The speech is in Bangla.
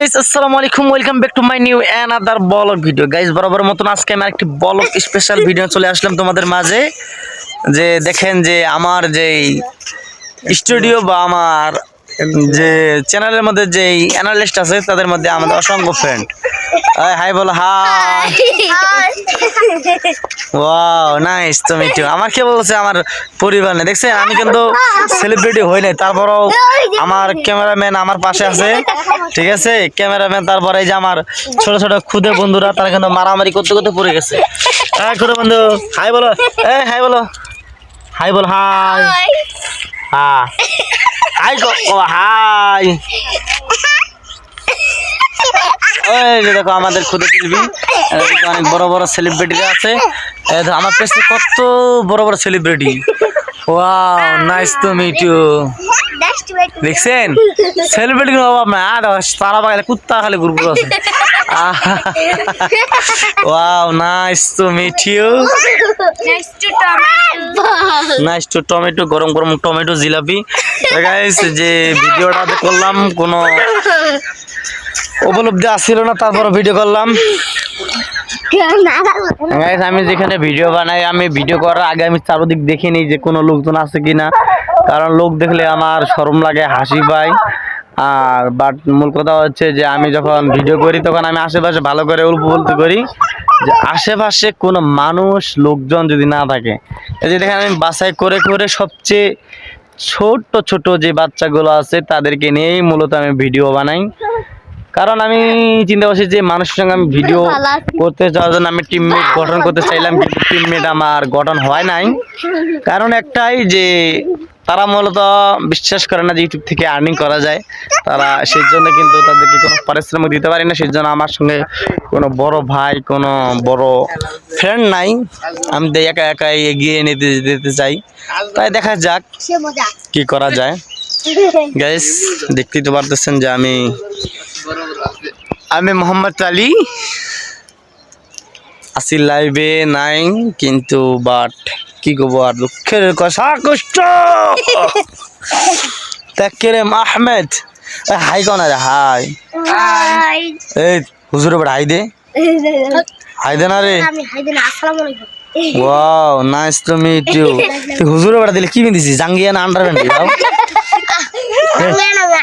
আসসালামু আলাইকুম মাই নিউ ভিডিও আজকে একটি স্পেশাল ভিডিও চলে আসলাম তোমাদের মাঝে। যে দেখেন যে আমার যে স্টুডিও বা আমার যে চ্যানেলের মধ্যে যে অ্যানালিস্ট আছে তাদের মধ্যে আমাদের অসংখ্য ফ্রেন্ড হাই বলো hi wow nice to meet আমার কে বলছে আমার পরিবার নেই। দেখছেন আমি কিন্তু সেলিব্রিটি হই নাই। তারপরও আমার ক্যামেরাম্যান আমার পাশে আছে ঠিক আছে? ক্যামেরাম্যান তারপরে এই যে আমার ছোট ছোট খুদে বন্ধুরা তারা কিন্তু মারামারি করতে করতে পড়ে গেছে। হ্যাঁ খুদে বন্ধু হাই বলো। এ হাই বলো। হাই বল হাই হ্যাঁ। হাই হাই ওই যে দেখো আমাদের খুদে শিল্পী। অনেক বড় বড় সেলিব্রিটিরা আছে। আমার পেছনে কত বড় বড় celebrity wow nice to meet you দেখছেন? সেলিব্রিটি কোনো অভাব না তারা বাগালে কুত্তা খালি গ্রুপ আছে। Wow nice to meet you nice to tomato গরম গরম টমেটো জিলাপি। গাইস যে ভিডিওটা করলাম, কোনো উপলব্ধি আসছিল না তারপর ভিডিও করলাম। আমি যেখানে ভিডিও বানাই, আমি ভিডিও করার আগে আমি চারদিক দেখে নিই যে কোনো লোকজন আছে কিনা। কারণ লোক দেখলে আমার শরম লাগে, হাসি পাই আর বাট মূল কথা হচ্ছে যে আমি যখন ভিডিও করি, তখন আমি আশেপাশে ভালো করে অল্প বলতে করি যে আশেপাশে কোনো মানুষ, লোকজন যদি না থাকে। এই যে দেখেন, আমি বাছাই করে করে সবচেয়ে ছোট ছোট যে বাচ্চাগুলো আছে, তাদেরকে নিয়েই মূলত আমি ভিডিও বানাই। কারণ আমি চিন্তা করছি যে মানুষের সঙ্গে আমি ভিডিও করতে যাওয়ার জন্য আমি টিমমেট গঠন করতে চাইলাম, কিন্তু টিমমেট আমার গঠন হয় নাই। কারণ একটাই যে তারা মূলত বিশ্বাস করে না যে ইউটিউব থেকে আর্নিং করা যায়। তারা সেই জন্য কিন্তু তাদেরকে কোনো পারিশ্রমিক দিতে পারি না সেই জন্য আমার সঙ্গে কোনো বড় ভাই, কোনো বড় ফ্রেন্ড নাই। আমি তো একা একাই এগিয়ে নিতে যেতে চাই। তাই দেখা যাক কি করা যায়। গাইস দেখতেই তো পারতেছেন যে আমি আমি মোহাম্মদ আলী। আছি লাইভে নাই, কিন্তু বাট কি করব আর দুঃখের কথা? কষ্ট তাকেরেম আহমেদ। এ, হাই কন আরে হাই। এই হুজুর বড় হাই দে। হাই দে না রে। Wow nice to meet you তুই হুজুরে বড় দিলে কি বিন্দিছিস জাঙ্গিয়া না আন্ডারপ্যান্ট দাও